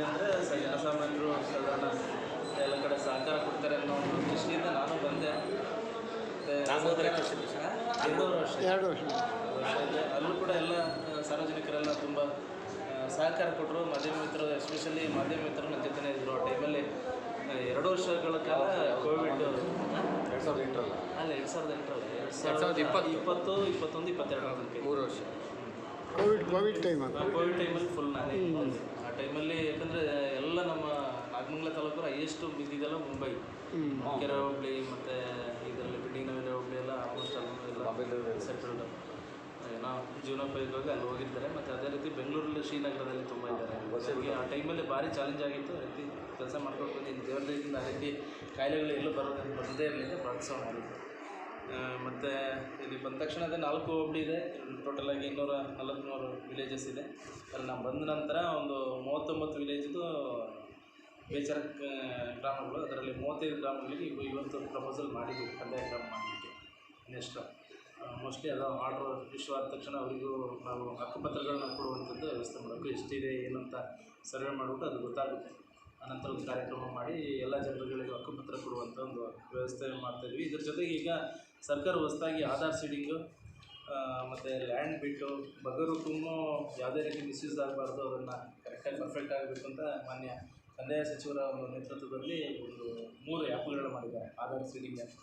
ಇದೆ ಅಂದರೆ ಜನಸಾಮಾನ್ಯರು ಸಾಧಾರಣ ಎಲ್ಲ ಕಡೆ ಸಹಕಾರ ಕೊಡ್ತಾರೆ ಅನ್ನೋ ಒಂದು ದೃಷ್ಟಿಯಿಂದ ನಾನು ಬಂದೆ? ಎರಡೂವರೆ ವರ್ಷ ಎರಡು ವರ್ಷ ಅಲ್ಲೂ ಕೂಡ ಎಲ್ಲ ಸಾರ್ವಜನಿಕರೆಲ್ಲ ತುಂಬ ಸಹಕಾರ ಕೊಟ್ಟರು ಮಾಧ್ಯಮ ಮಿತ್ರರು ಎಸ್ಪೆಷಲಿ ಮಾಧ್ಯಮ ಮಿತ್ರರು ನನ್ನ ಜೊತೆನೇ ಇದ್ದರು ಆ ಟೈಮಲ್ಲಿ ಎರಡು ವರ್ಷಗಳ ಕಾಲ ಕೋವಿಡ್ ಎರಡು ಸಾವಿರದ ಎಂಟರಲ್ಲ? ಅಲ್ಲ ಎರಡು ಸಾವಿರದ ಎಂಟರಲ್ಲ. ಎರಡು ಸಾವಿರದ ಸಾವಿರದ ಇಪ್ಪತ್ತು. ಇಪ್ಪತ್ತು ಇಪ್ಪತ್ತೊಂದು ಇಪ್ಪತ್ತೆರಡು ಮೂರು ವರ್ಷ. ಕೋವಿಡ್ ಕೋವಿಡ್ ಟೈಮ್ ಕೋವಿಡ್ ಟೈಮಲ್ಲಿ ಫುಲ್ ನಾನೇ ಟೈಮಲ್ಲಿ ಯಾಕಂದರೆ ಎಲ್ಲ ನಮ್ಮ ನಾಗಮಂಗಲ ತಾಲೂಕು ಹೈಯೆಸ್ಟ್ ಬಿದ್ದಿದ್ದೆಲ್ಲ ಮುಂಬೈ. ಕೆರೆ ಹೋಬಳಿ ಮತ್ತು ಇದರಲ್ಲಿ ಬಿಲ್ಡಿಂಗ್ ನಗರ ಹೋಬಳಿ ಎಲ್ಲ ಆಲ್ಮೋಸ್ಟ್ ಎಲ್ಲ ಸೆಟ್ಲ್ಡ್ ಏನೋ ಜೀವನೋಪಯೋಗವಾಗಿ ಅಲ್ಲಿ ಹೋಗಿರ್ತಾರೆ ಮತ್ತು ಅದೇ ರೀತಿ ಬೆಂಗಳೂರಲ್ಲಿ ಶ್ರೀನಗರದಲ್ಲಿ ತುಂಬ ಇದ್ದಾರೆ. ಆ ಟೈಮಲ್ಲಿ ಭಾರಿ ಚಾಲೆಂಜ್ ಆಗಿತ್ತು ಆ ರೀತಿ ಕೆಲಸ ಮಾಡ್ಕೊಂಡು ಬಂದಿದ್ದು ದೇವರ ಆ ರೀತಿ ಕಾಯಿಲೆಗಳು ಎಲ್ಲೂ ಬರೋದಕ್ಕೆ ಬಂದೇ ಇರಲಿಲ್ಲ ಪ್ರಾರ್ಥನೆ ಮಾಡಿದ್ದು ಮತ್ತು ಇಲ್ಲಿ ಬಂದ ತಕ್ಷಣ ಅದೇ ನಾಲ್ಕು ಹೋಬ್ಳಿ ಇದೆ. ಟೋಟಲ್ ಆಗಿ ಇನ್ನೂರ ನಲವತ್ತ್ಮೂರು ವಿಲೇಜಸ್ ಇದೆ. ಅಲ್ಲಿ ನಾವು ಬಂದ ನಂತರ ಒಂದು ಮೂವತ್ತೊಂಬತ್ತು ವಿಲೇಜ್ದು ಬೇಚರ ಗ್ರಾಮಗಳು. ಅದರಲ್ಲಿ ಮೂವತ್ತೈದು ಗ್ರಾಮಗಳಿಗೆ ಇವು ಇವತ್ತು ಪ್ರಪೋಸಲ್ ಮಾಡಿದ್ದೀವಿ ಕಂದಾಯ ಗ್ರಾಮ ಮಾಡಲಿಕ್ಕೆ. ನೆಕ್ಸ್ಟ್ ಮೋಸ್ಟ್ಲಿ ಅದು ಆರ್ಡ್ರ್ ಇಶ್ಯೂ ಆದ ತಕ್ಷಣ ಅವರಿಗೂ ನಾವು ಹಕ್ಕುಪತ್ರಗಳನ್ನ ಕೊಡುವಂಥದ್ದು ವ್ಯವಸ್ಥೆ ಮಾಡಬೇಕು ಎಷ್ಟಿದೆ, ಏನಂತ ಸರ್ವೆ ಮಾಡಿಬಿಟ್ಟು ಅದು ಗೊತ್ತಾಗುತ್ತೆ. ಅನಂತರ ಒಂದು ಕಾರ್ಯಕ್ರಮ ಮಾಡಿ ಎಲ್ಲ ಜನರುಗಳಿಗೆ ಹಕ್ಕುಪತ್ರ ಕೊಡುವಂಥ ಒಂದು ವ್ಯವಸ್ಥೆ ಮಾಡ್ತಾಯಿದ್ವಿ ಇದ್ರ ಜೊತೆಗೆ ಈಗ ಸರ್ಕಾರ ಹೊಸದಾಗಿ ಆಧಾರ್ ಸೀಡಿಂಗು ಮತ್ತು ಲ್ಯಾಂಡ್ ಬಿಟ್ಟು ಬಗರುಕುಮ್ಮು ಯಾವುದೇ ರೀತಿ ಮಿಸ್ಯೂಸ್ ಆಗಬಾರ್ದು, ಅದನ್ನು ಕರೆಕ್ಟಾಗಿ ಪರ್ಫೆಕ್ಟ್ ಆಗಬೇಕು ಅಂತ ಮಾನ್ಯ ಕಂದಾಯ ಸಚಿವರ ಒಂದು ನೇತೃತ್ವದಲ್ಲಿ ಒಂದು ಮೂರು ಆ್ಯಪ್ಗಳನ್ನು ಮಾಡಿದ್ದಾರೆ, ಆಧಾರ್ ಸೀಡಿಂಗ್ ಆ್ಯಪ್.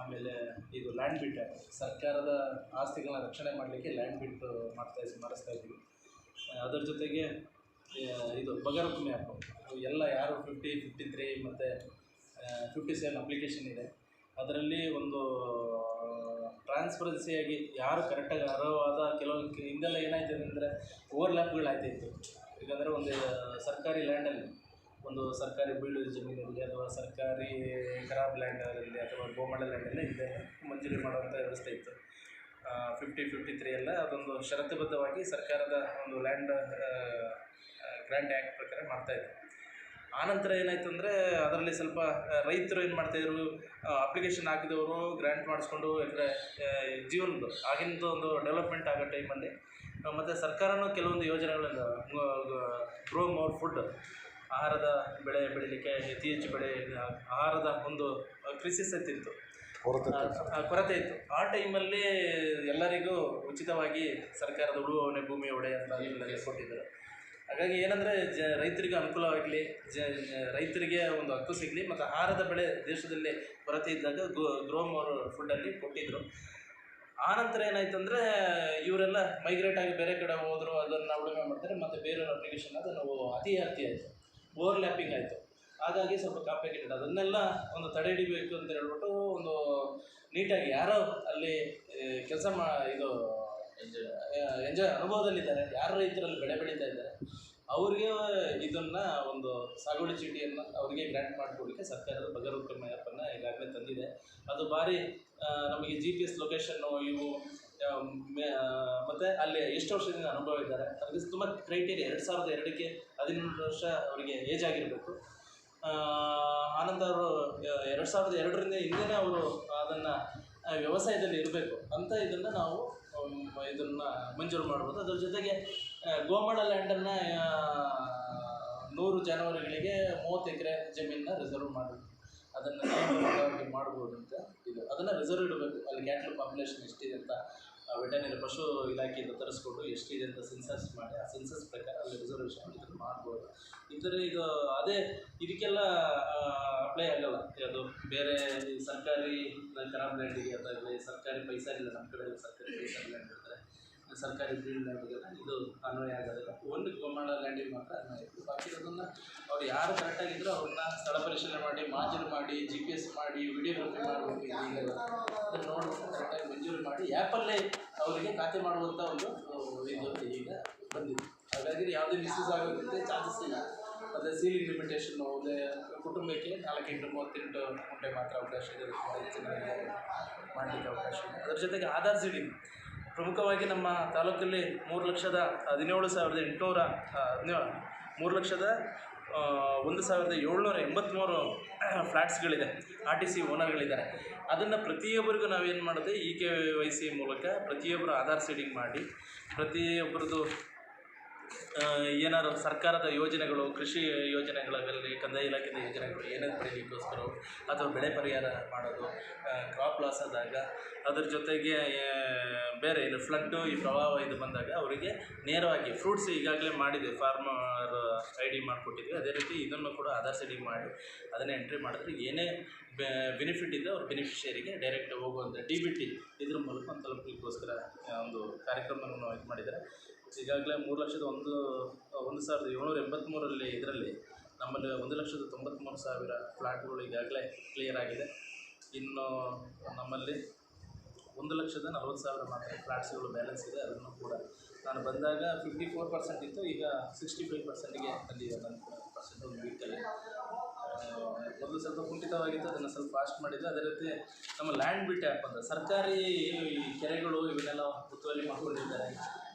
ಆಮೇಲೆ ಇದು ಲ್ಯಾಂಡ್ ಬಿಟ್ ಸರ್ಕಾರದ ಆಸ್ತಿಗಳನ್ನ ರಕ್ಷಣೆ ಮಾಡಲಿಕ್ಕೆ ಲ್ಯಾಂಡ್ ಬಿಟ್ ಮಾಡ್ತಾ ಮಾಡಿಸ್ತಾ ಇದ್ದೀವಿ. ಅದರ ಜೊತೆಗೆ ಇದು ಬಗರುಕುಮ್ಮೆ ಆ್ಯಪ್. ಎಲ್ಲ ಯಾರು ಫಿಫ್ಟಿ ಫಿಫ್ಟಿ ತ್ರೀ ಮತ್ತು ಫಿಫ್ಟಿ ಸೆವೆನ್ ಅಪ್ಲಿಕೇಶನ್ ಇದೆ. ಅದರಲ್ಲಿ ಒಂದು ಟ್ರಾನ್ಸ್ಪರೆನ್ಸಿಯಾಗಿ ಯಾರು ಕರೆಕ್ಟಾಗಿ ಅರ್ಹವಾದ ಕೆಲವು ಹಿಂದೆಲ್ಲ ಏನಾಯ್ತು ಅಂದರೆ ಓವರ್ಲ್ಯಾಪ್ಗಳಾಯ್ತಿತ್ತು ಯಾಕಂದರೆ ಒಂದು ಸರ್ಕಾರಿ ಲ್ಯಾಂಡಲ್ಲಿ ಒಂದು ಸರ್ಕಾರಿ ಬೀಳು ಜಮೀನಲ್ಲಿ ಅಥವಾ ಸರ್ಕಾರಿ ಖರಾಬ್ ಲ್ಯಾಂಡ್ ಅಲ್ಲಿ ಅಥವಾ ಗೋಮಳ ಲ್ಯಾಂಡಲ್ಲಿ ಇದೆ, ಮಂಜೂರಿ ಮಾಡುವಂಥ ವ್ಯವಸ್ಥೆ ಇತ್ತು. ಫಿಫ್ಟಿ ಫಿಫ್ಟಿ ತ್ರೀ ಎಲ್ಲ ಅದೊಂದು ಷರತ್ತುಬದ್ಧವಾಗಿ ಸರ್ಕಾರದ ಒಂದು ಲ್ಯಾಂಡ್ ಗ್ರ್ಯಾಂಡ್ ಆ್ಯಕ್ಟ್ ಪ್ರಕಾರ ಮಾಡ್ತಾಯಿದ್ರು ಆನಂತರ ಏನಾಯ್ತು ಅಂದರೆ ಅದರಲ್ಲಿ ಸ್ವಲ್ಪ ರೈತರು ಏನು ಮಾಡ್ತಾಯಿದ್ರು ಅಪ್ಲಿಕೇಶನ್ ಹಾಕಿದವರು ಗ್ರ್ಯಾಂಟ್ ಮಾಡಿಸ್ಕೊಂಡು ಅಂದರೆ ಜೀವನದ್ದು ಆಗಿಂದು ಒಂದು ಡೆವಲಪ್ಮೆಂಟ್ ಆಗೋ ಟೈಮಲ್ಲಿ ಮತ್ತು ಸರ್ಕಾರನೂ ಕೆಲವೊಂದು ಯೋಜನೆಗಳಿಂದ ಗ್ರೋ ಮೋರ್ ಫುಡ್ ಆಹಾರದ ಬೆಳೆ ಬೆಳೀಲಿಕ್ಕೆ ಅತಿ ಹೆಚ್ಚು ಬೆಳೆ ಆಹಾರದ ಒಂದು ಕ್ರಿಸಿಸ್ ಸತ್ತಿತ್ತು ಕೊರತೆ ಇತ್ತು. ಆ ಟೈಮಲ್ಲಿ ಎಲ್ಲರಿಗೂ ಉಚಿತವಾಗಿ ಸರ್ಕಾರದ ಉಳುವವನೇ ಭೂಮಿ ಒಡೆ ಅಂತ ಕೊಟ್ಟಿದ್ದರು. ಹಾಗಾಗಿ ಏನಂದರೆ ಜ ರೈತರಿಗೆ ಅನುಕೂಲವಾಗಲಿ ಜ ರೈತರಿಗೆ ಒಂದು ಹಕ್ಕು ಸಿಗಲಿ, ಮತ್ತು ಆಹಾರದ ಬೆಳೆ ದೇಶದಲ್ಲಿ ಕೊರತೆ ಇದ್ದಾಗ ಗ್ರೋ ಗ್ರೋಮ್ ಅವರು ಫುಡ್ಡಲ್ಲಿ ಕೊಟ್ಟಿದ್ದರು ಆನಂತರ ಏನಾಯ್ತು ಅಂದರೆ ಇವರೆಲ್ಲ ಮೈಗ್ರೇಟ್ ಆಗಿ ಬೇರೆ ಕಡೆ ಹೋದರು, ಅದನ್ನು ಉಳುಮೆ ಮಾಡ್ತಾರೆ, ಮತ್ತು ಬೇರೆಯವ್ರ ಅಪ್ಲಿಕೇಶನ್ ಅದನ್ನು ಅತಿ ಅತಿ ಆಯಿತು. ಓವರ್ಲ್ಯಾಪಿಂಗ್ ಆಯಿತು. ಹಾಗಾಗಿ ಸ್ವಲ್ಪ ಕಾಂಪ್ಲಿಕೇಟೆಡ್ ಅದನ್ನೆಲ್ಲ ಒಂದು ತಡೆ ಹಿಡಿಬೇಕು ಅಂತ ಹೇಳ್ಬಿಟ್ಟು ಒಂದು ನೀಟಾಗಿ ಯಾರೋ ಅಲ್ಲಿ ಕೆಲಸ ಮಾ, ಇದು ಎಂಜಾಯ್ ಅನುಭವದಲ್ಲಿದ್ದಾರೆ. ಯಾರು ರೈತರಲ್ಲಿ ಬೆಳೆ ಬೆಳೀತಾ ಇದ್ದಾರೆ, ಅವ್ರಿಗೆ ಇದನ್ನ ಒಂದು ಸಾಗುವಳಿ ಚೀಟಿಯನ್ನು ಅವರಿಗೆ ಗ್ರ್ಯಾಂಟ್ ಮಾಡಿಕೊಡ್ಲಿಕ್ಕೆ ಸರ್ಕಾರದ ಬಗರುಕಮ್ಮ ಆ್ಯಪನ್ನು ಈಗಾಗಲೇ ತಂದಿದೆ. ಅದು ಭಾರಿ ನಮಗೆ ಜಿ ಪಿ ಎಸ್ ಲೊಕೇಶನ್ನು ಇವು ಮತ್ತು ಅಲ್ಲಿ ಎಷ್ಟು ವರ್ಷದಿಂದ ಅನುಭವ ಇದ್ದಾರೆ, ಅದಕ್ಕೆ ತುಂಬ ಕ್ರೈಟೀರಿಯಾ ಎರಡು ಸಾವಿರದ ಎರಡಕ್ಕೆ ಹದಿನೆಂಟು ವರ್ಷ ಅವರಿಗೆ ಏಜ್ ಆಗಿರಬೇಕು. ಆನಂದ ಅವರು ಎರಡು ಸಾವಿರದ ಎರಡರಿಂದ ಹಿಂದೆನೇ ಅವರು ಅದನ್ನು ವ್ಯವಸಾಯದಲ್ಲಿ ಇರಬೇಕು ಅಂತ ಇದನ್ನು ನಾವು ಇದನ್ನು ಮಂಜೂರು ಮಾಡ್ಬೋದು. ಅದ್ರ ಜೊತೆಗೆ ಗೋಮಳ ಲ್ಯಾಂಡನ್ನು ನೂರು ಜಾನುವಾರುಗಳಿಗೆ ಮೂವತ್ತು ಎಕರೆ ಜಮೀನನ್ನ ರಿಸರ್ವ್ ಮಾಡಬೇಕು. ಅದನ್ನು ಅಂತ ಇದು. ಅದನ್ನು ರಿಸರ್ವ್ ಇಡಬೇಕು. ಅಲ್ಲಿ ಕ್ಯಾಟ್ಲ್ ಪಾಪ್ಯುಲೇಷನ್ ಎಷ್ಟಿದೆ ಅಂತ ವೆಟರ್ನರಿ ಪಶು ಇಲಾಖೆಯಿಂದ ತರಿಸ್ಕೊಂಡು ಎಷ್ಟಿದೆ ಅಂತ ಸೆನ್ಸಸ್ ಮಾಡಿ, ಆ ಸೆನ್ಸಸ್ ಪ್ರಕಾರ ಅಲ್ಲಿ ರಿಸರ್ವೇಷನ್ ಇದನ್ನು ಮಾಡ್ಬೋದು. ಇದರ ಇದು, ಅದೇ ಇದಕ್ಕೆಲ್ಲ ಅಪ್ಲೈ ಆಗಲ್ಲ. ಅದು ಬೇರೆ ಸರ್ಕಾರಿ ಕರಾಬ್ ಲ್ಯಾಂಡಿಗೆ ಅಥವಾ ಸರ್ಕಾರಿ ಪೈಸಾ ಇಲ್ಲ, ನಮ್ಮ ಕಡೆ ಸರ್ಕಾರಿ ಪೈಸಾ ಲ್ಯಾಂಡ್ ಇರ್ತಾರೆ ಸರ್ಕಾರಿ ಫೀಲ್ಡ್ ಲ್ಯಾಂಡ್ಗೆಲ್ಲ ಇದು ಅನ್ವಯ ಆಗೋದಿಲ್ಲ. ಒಂದು ಗೋಮಾಳ ಲ್ಯಾಂಡಿಗೆ ಮಾತ್ರ ಅನ್ವಯ ಇತ್ತು ಬಾಕಿ ಅದನ್ನು ಅವ್ರು ಯಾರು ಕರೆಕ್ಟಾಗಿದ್ದರೂ ಅವ್ರನ್ನ ಸ್ಥಳ ಪರಿಶೀಲನೆ ಮಾಡಿ, ಮಾಜೂರು ಮಾಡಿ ಜಿ ಪಿ ಎಸ್ ಮಾಡಿ ವಿಡಿಯೋಗ್ರಫಿ ಮಾಡಬೇಕು. ಈಗ ನೋಡ್ಬಿಟ್ಟು ಕರೆಕ್ಟಾಗಿ ಮಂಜೂರು ಮಾಡಿ ಆ್ಯಪಲ್ಲೇ ಅವರಿಗೆ ಖಾತೆ ಮಾಡುವಂಥ ಒಂದು ಇದು ಈಗ ಬಂದಿದೆ. ಹಾಗಾಗಿ ಯಾವುದೇ ಮಿಸ್ಯೂಸ್ ಆಗೋದಕ್ಕೆ ಚಾನ್ಸಸ್ ಇಲ್ಲ. ಮತ್ತು ಸೀಲಿಂಗ್ ಲಿಮಿಟೇಷನ್ ಒಂದು ಕುಟುಂಬಕ್ಕೆ ನಾಲ್ಕಿಂದ ಮೂವತ್ತೆಂಟು ಗುಂಟೆ ಮಾತ್ರ ಅವಕಾಶ ಹೆಚ್ಚಿನ ಮಾಡಲಿಕ್ಕೆ ಅವಕಾಶ ಇದೆ ಅದರ ಜೊತೆಗೆ ಆಧಾರ್ ಸೀಡಿಂಗ್ ಪ್ರಮುಖವಾಗಿ ನಮ್ಮ ತಾಲೂಕಲ್ಲಿ ಮೂರು ಲಕ್ಷದ ಹದಿನೇಳು ಸಾವಿರದ ಎಂಟುನೂರ ಹದಿನೇಳು, ಮೂರು ಲಕ್ಷದ ಒಂದು ಸಾವಿರದ ಏಳ್ನೂರ ಎಂಬತ್ತ್ಮೂರು ಫ್ಲ್ಯಾಟ್ಸ್ಗಳಿದೆ ಆರ್ ಟಿ ಸಿ ಓನರ್ಗಳಿದ್ದಾರೆ. ಅದನ್ನು ಪ್ರತಿಯೊಬ್ಬರಿಗೂ ನಾವೇನು ಮಾಡಿದೆ ಇ ಕೆ ವೈ ಸಿ ಮೂಲಕ ಪ್ರತಿಯೊಬ್ಬರು ಆಧಾರ್ ಸೀಡಿಂಗ್ ಮಾಡಿ ಪ್ರತಿಯೊಬ್ಬರದ್ದು ಏನಾದ್ರು ಸರ್ಕಾರದ ಯೋಜನೆಗಳು, ಕೃಷಿ ಯೋಜನೆಗಳಾಗಲಿ ಕಂದಾಯ ಇಲಾಖೆದ ಯೋಜನೆಗಳು ಏನೇನು ಪಡೀಲಿಕ್ಕೋಸ್ಕರ ಅಥವಾ ಬೆಳೆ ಪರಿಹಾರ ಮಾಡೋದು ಕ್ರಾಪ್ ಲಾಸ್ ಆದಾಗ ಅದ್ರ ಜೊತೆಗೆ ಬೇರೆ ಏನು ಫ್ಲಡ್ಡು ಈ ಪ್ರವಾಹ ಇದು ಬಂದಾಗ ಅವರಿಗೆ ನೇರವಾಗಿ ಫ್ರೂಟ್ಸ್ ಈಗಾಗಲೇ ಮಾಡಿದೆ ಫಾರ್ಮರ್ ಐ ಡಿ ಮಾಡಿಕೊಟ್ಟಿದ್ವಿ. ಅದೇ ರೀತಿ ಇದನ್ನು ಕೂಡ ಆಧಾರ್ ಸೆಟ್ಟಿಂಗ್ ಮಾಡಿ ಅದನ್ನೇ ಎಂಟ್ರಿ ಮಾಡಿದ್ರೆ ಏನೇ ಬೆನಿಫಿಟ್ ಇದೆ ಅವ್ರ ಬೆನಿಫಿಷಿಯರಿಗೆ ಡೈರೆಕ್ಟ್ ಹೋಗುವಂಥ ಡಿ ಬಿ ಟಿ ಇದ್ರ ಮೂಲಕ ತಲುಪಲಿಕ್ಕೋಸ್ಕರ ಒಂದು ಕಾರ್ಯಕ್ರಮವನ್ನು ಇದು ಮಾಡಿದ್ದಾರೆ. ಈಗಾಗಲೇ ಮೂರು ಲಕ್ಷದ ಒಂದು ಒಂದು ಸಾವಿರದ ಏಳ್ನೂರ ಎಂಬತ್ತ್ಮೂರರಲ್ಲಿ ಇದರಲ್ಲಿ ನಮ್ಮಲ್ಲಿ ಒಂದು ಲಕ್ಷದ ತೊಂಬತ್ತ್ಮೂರು ಸಾವಿರ ಫ್ಲ್ಯಾಟ್ಗಳು ಈಗಾಗಲೇ ಕ್ಲಿಯರ್ ಆಗಿದೆ. ಇನ್ನು ನಮ್ಮಲ್ಲಿ ಒಂದು ಲಕ್ಷದ ನಲ್ವತ್ತು ಸಾವಿರ ಮಾತ್ರ ಫ್ಲ್ಯಾಟ್ಸ್ಗಳು ಬ್ಯಾಲೆನ್ಸ್ ಇದೆ. ಅದನ್ನು ಕೂಡ ನಾನು ಬಂದಾಗ ಫಿಫ್ಟಿ ಫೋರ್ ಪರ್ಸೆಂಟ್ ಇತ್ತು. ಈಗ ಸಿಕ್ಸ್ಟಿ ಫೈವ್ ಪರ್ಸೆಂಟಿಗೆ ಅಲ್ಲಿ ನನ್ನ ಪರ್ಸೆಂಟ್ ಒಂದು ವೀಕಲ್ಲಿ ಮೊದಲು ಸ್ವಲ್ಪ ಕುಂಠಿತವಾಗಿತ್ತು. ಅದನ್ನು ಸ್ವಲ್ಪ ಫಾಸ್ಟ್ ಮಾಡಿದ್ದು. ಅದೇ ರೀತಿ ನಮ್ಮ ಲ್ಯಾಂಡ್ ಬಿಟ್ ಆ್ಯಪ್ ಸರ್ಕಾರಿ ಈ ಕೆರೆಗಳು ಇವನ್ನೆಲ್ಲ ಒತ್ತುವರಿ ಮಾಡ್ಕೊಂಡಿದ್ದಾರೆ.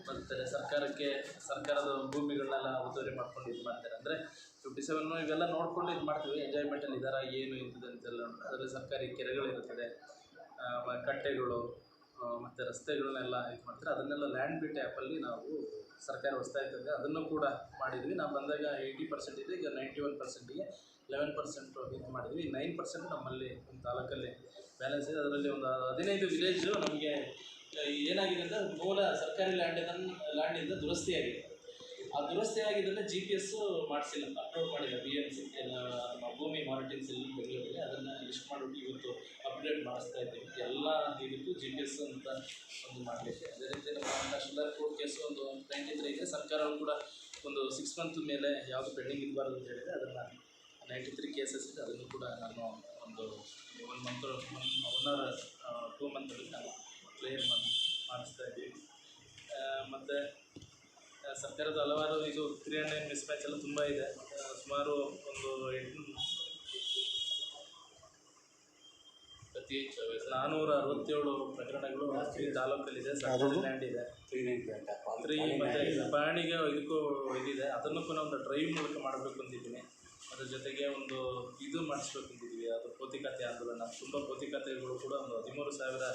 ಮತ್ತು ಸರ್ಕಾರಕ್ಕೆ, ಸರ್ಕಾರದ ಭೂಮಿಗಳನ್ನೆಲ್ಲ ಒತ್ತುವರಿ ಮಾಡ್ಕೊಂಡು ಇದು ಮಾಡ್ತಾರೆ. ಅಂದರೆ ಫಿಫ್ಟಿ ಸೆವೆನ್ನು ಇವೆಲ್ಲ ನೋಡ್ಕೊಂಡು ಇದು ಮಾಡ್ತೀವಿ. ಎಂಜಾಯ್ಮೆಂಟಲ್ಲಿ ಇದಾರ, ಏನು ಇರ್ತದೆ ಅಂತೆಲ್ಲ ಅದರಲ್ಲಿ ಸರ್ಕಾರಿ ಕೆರೆಗಳಿರುತ್ತದೆ ಕಟ್ಟೆಗಳು ಮತ್ತು ರಸ್ತೆಗಳನ್ನೆಲ್ಲ ಇದು ಮಾಡ್ತಾರೆ. ಅದನ್ನೆಲ್ಲ ಲ್ಯಾಂಡ್ ಬಿಟ್ ಆ್ಯಪಲ್ಲಿ ನಾವು ಸರ್ಕಾರ ಹೊಸ್ತಾ ಇರ್ತದೆ. ಅದನ್ನು ಕೂಡ ಮಾಡಿದ್ವಿ. ನಾವು ಬಂದಾಗ ಏಯ್ಟಿ ಪರ್ಸೆಂಟ್ ಇದೆ. ಈಗ ನೈಂಟಿ ಒನ್ ಪರ್ಸೆಂಟಿಗೆ ಲೆವೆನ್ ಪರ್ಸೆಂಟ್ ಇದು ಮಾಡಿದ್ವಿ. ನೈನ್ ಪರ್ಸೆಂಟ್ ನಮ್ಮಲ್ಲಿ ಒಂದು ತಾಲೂಕಲ್ಲಿ ಬ್ಯಾಲೆನ್ಸ್ ಇದೆ. ಅದರಲ್ಲಿ ಒಂದು ಹದಿನೈದು ವಿಲೇಜು ನಮಗೆ ಏನಾಗಿದೆ ಅಂದರೆ ಮೂಲ ಸರ್ಕಾರಿ ಲ್ಯಾಂಡಿನ ಲ್ಯಾಂಡಿಂದ ದುರಸ್ತಿಯಾಗಿದೆ ಆ ದುರಸ್ತಿ ಆಗಿದ್ದನ್ನು ಜಿ ಪಿ ಎಸ್ಸು ಮಾಡಿಸಿಲ್ಲ. ಅಪ್ಲೋಡ್ ಮಾಡಿಲ್ಲ. ಬಿ ಎಂ ಸಿ ನಮ್ಮ ಭೂಮಿ ಮಾನಿಟರಿಂಗ್ ಸೆಲ್ ಬೆಂಗಳೂರಲ್ಲಿ ಅದನ್ನು ಲಿಸ್ಟ್ ಮಾಡಿಬಿಟ್ಟು ಇವತ್ತು ಅಪ್ಡೇಟ್ ಮಾಡಿಸ್ತಾ ಇದ್ದೀವಿ. ಎಲ್ಲ ಇದಕ್ಕೂ ಜಿ ಪಿ ಎಸ್ ಅಂತ ಒಂದು ಮಾಡಲಿಕ್ಕೆ. ಅದೇ ರೀತಿ ನಮ್ಮ ನ್ಯಾಷನಲ್ ಕೋರ್ಟ್ ಕೇಸು ಒಂದು ನೈಂಟಿ ತ್ರೀ ಇದೆ ಸರ್ಕಾರ ಕೂಡ ಒಂದು ಸಿಕ್ಸ್ ಮಂತ್ ಮೇಲೆ ಯಾವುದು ಪೆಂಡಿಂಗ್ ಇರಬಾರ್ದು ಅಂತ ಹೇಳಿದೆ ಅದನ್ನು ನೈಂಟಿ ತ್ರೀ ಕೇಸಸ್ ಇದೆ ಅದನ್ನು ಕೂಡ ನಾನು ಒಂದು one month one hour two ಮಂತಲ್ಲಿ ನಾನು ಕ್ಲಿಯರ್ ಮಾಡಿ ಮಾಡಿಸ್ತಾ ಇದ್ದೀವಿ. ಮತ್ತು ಸರ್ಕಾರದ ಹಲವಾರು ಇದು three and nine miss match ಎಲ್ಲ ತುಂಬ ಇದೆ. ಸುಮಾರು ಒಂದು ಎಂಟು ಅತಿ ಹೆಚ್ಚು ನಾನ್ನೂರ ಅರವತ್ತೇಳು ಪ್ರಕರಣಗಳು ಈ ತಾಲೂಕಲ್ಲಿದೆ ಲ್ಯಾಂಡ್ ಇದೆ. ತ್ರೀ ಮತ್ತು ಪ್ರಾಣಿಗೆ ಇದಕ್ಕೂ ಇದಿದೆ. ಅದನ್ನು ಕೂಡ ಒಂದು ಡ್ರೈವ್ ಮೂಲಕ ಮಾಡಬೇಕು ಅಂತಿದ್ದೀನಿ ಅದ್ರ ಜೊತೆಗೆ ಒಂದು ಇದು ಮಾಡಿಸ್ಬೇಕು ಅಂತಿದ್ದೀವಿ ಅದು ಪೋತಿಕತೆ ಆಂದೋಲನ. ತುಂಬ ಪೋತಿಕತೆಗಳು ಕೂಡ ಒಂದು ಹದಿಮೂರು ಸಾವಿರ